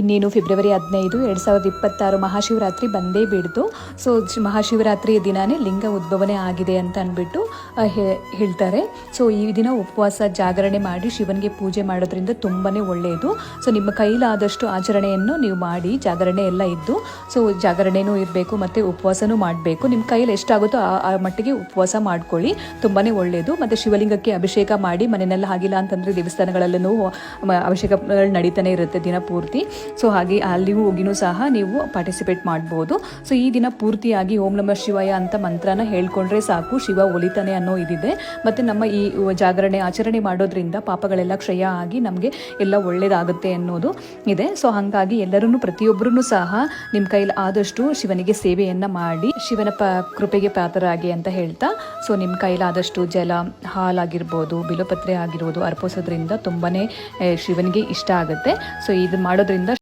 ಇನ್ನೇನು ಫೆಬ್ರವರಿ ಹದಿನೈದು, ಎರಡು ಸಾವಿರದ ಇಪ್ಪತ್ತಾರು ಮಹಾಶಿವರಾತ್ರಿ ಬಂದೇ ಬಿಡ್ತು. ಸೊ ಮಹಾಶಿವರಾತ್ರಿ ದಿನಾನೇ ಲಿಂಗ ಉದ್ಭವನೆ ಆಗಿದೆ ಅಂತ ಅಂದ್ಬಿಟ್ಟು ಹೇಳ್ತಾರೆ. ಸೊ ಈ ದಿನ ಉಪವಾಸ ಜಾಗರಣೆ ಮಾಡಿ ಶಿವನಿಗೆ ಪೂಜೆ ಮಾಡೋದ್ರಿಂದ ತುಂಬಾ ಒಳ್ಳೆಯದು ಸೊ ನಿಮ್ಮ ಕೈಲಾದಷ್ಟು ಆಚರಣೆಯನ್ನು ನೀವು ಮಾಡಿ, ಜಾಗರಣೆ ಎಲ್ಲ ಇದ್ದು ಸೊ ಜಾಗರಣೆನೂ ಇರಬೇಕು ಮತ್ತು ಉಪವಾಸನೂ ಮಾಡಬೇಕು. ನಿಮ್ಮ ಕೈಯಲ್ಲಿ ಎಷ್ಟಾಗುತ್ತೋ ಆ ಮಟ್ಟಿಗೆ ಉಪವಾಸ ಮಾಡ್ಕೊಳ್ಳಿ. ತುಂಬಾ ಒಳ್ಳೆಯದು ಮತ್ತು ಶಿವಲಿಂಗಕ್ಕೆ ಅಭಿಷೇಕ ಮಾಡಿ ಮನೆಯಲ್ಲ ಆಗಿಲ್ಲ ಅಂತಂದರೆ ದೇವಸ್ಥಾನಗಳಲ್ಲೂ ಅಭಿಷೇಕಗಳು ನಡೀತಾನೆ ಇರುತ್ತೆ ದಿನ ಪೂರ್ತಿ. ಸೊ ಹಾಗೆ ಅಲ್ಲಿಗೂ ಹೋಗಿನೂ ಸಹ ನೀವು ಪಾರ್ಟಿಸಿಪೇಟ್ ಮಾಡ್ಬೋದು. ಸೊ ಈ ದಿನ ಪೂರ್ತಿಯಾಗಿ ಓಂ ನಮ ಶಿವಾಯ ಅಂತ ಮಂತ್ರನ ಹೇಳ್ಕೊಂಡ್ರೆ ಸಾಕು, ಶಿವ ಒಲಿತಾನೆ ಅನ್ನೋ ಇದಿದೆ. ಮತ್ತು ನಮ್ಮ ಈ ಜಾಗರಣೆ, ಆಚರಣೆ ಮಾಡೋದ್ರಿಂದ ಪಾಪಗಳೆಲ್ಲ ಕ್ಷಯ ಆಗಿ ನಮಗೆ ಎಲ್ಲ ಒಳ್ಳೇದಾಗುತ್ತೆ ಅನ್ನೋದು ಇದೆ. ಸೊ ಹಾಗಾಗಿ ಎಲ್ಲರೂ ಪ್ರತಿಯೊಬ್ಬರೂ ಸಹ ನಿಮ್ಮ ಕೈಲಿ ಆದಷ್ಟು ಶಿವನಿಗೆ ಸೇವೆಯನ್ನು ಮಾಡಿ, ಶಿವನ ಪ ಕೃಪೆಗೆ ಪಾತ್ರರಾಗಿ ಅಂತ ಹೇಳ್ತಾ, ಸೊ ನಿಮ್ಮ ಕೈಲಾದಷ್ಟು ಜಲ, ಹಾಲಾಗಿರ್ಬೋದು, ಬಿಲೋಪತ್ರೆ ಆಗಿರ್ಬೋದು, ಅರ್ಪಿಸೋದ್ರಿಂದ ತುಂಬಾ ಶಿವನಿಗೆ ಇಷ್ಟ ಆಗುತ್ತೆ. ಸೊ ಇದು ಮಾಡೋದ್ರಿಂದ